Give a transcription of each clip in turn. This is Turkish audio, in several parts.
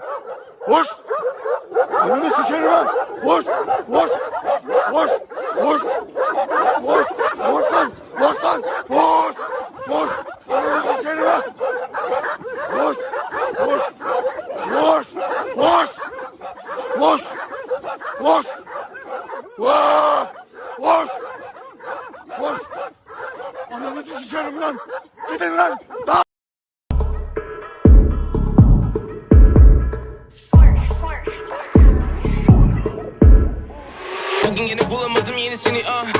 lan. Koş. Önünü sıçarım lan. Koş. Koş. Koş. Koş. Koş. Koş lan. Koş lan. Koş. Koş. Önünü sıçarım lan. Koş. Koş. Koş. Koş. Koş. Koş. Vaa! Koş. Koş. Ananızı sıçarım lan. Gidin lan. Daha Bugün yine bulamadım yenisini ah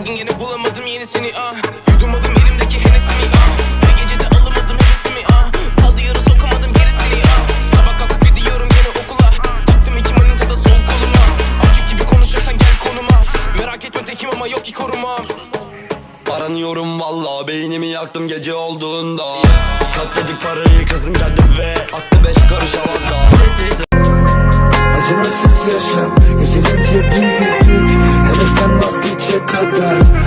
Bugün yine bulamadım yenisini ah. Yudumladım elimdeki henesimi ah. Bir gecede alamadım hevesimi ah. Kaldı yarı sokamadım gerisini ah. Sabah kalkıp gidiyorum yine okula. Taktım iki manitada sol koluma. Açık gibi konuşacaksan gel konuma. Merak etme tekim ama yok ki korumam Aranıyorum valla beynimi yaktım gece olduğunda. Katladık parayı kızın geldi ve attı beş karış havada. Acımasız yaşam Yeterince büyük kadar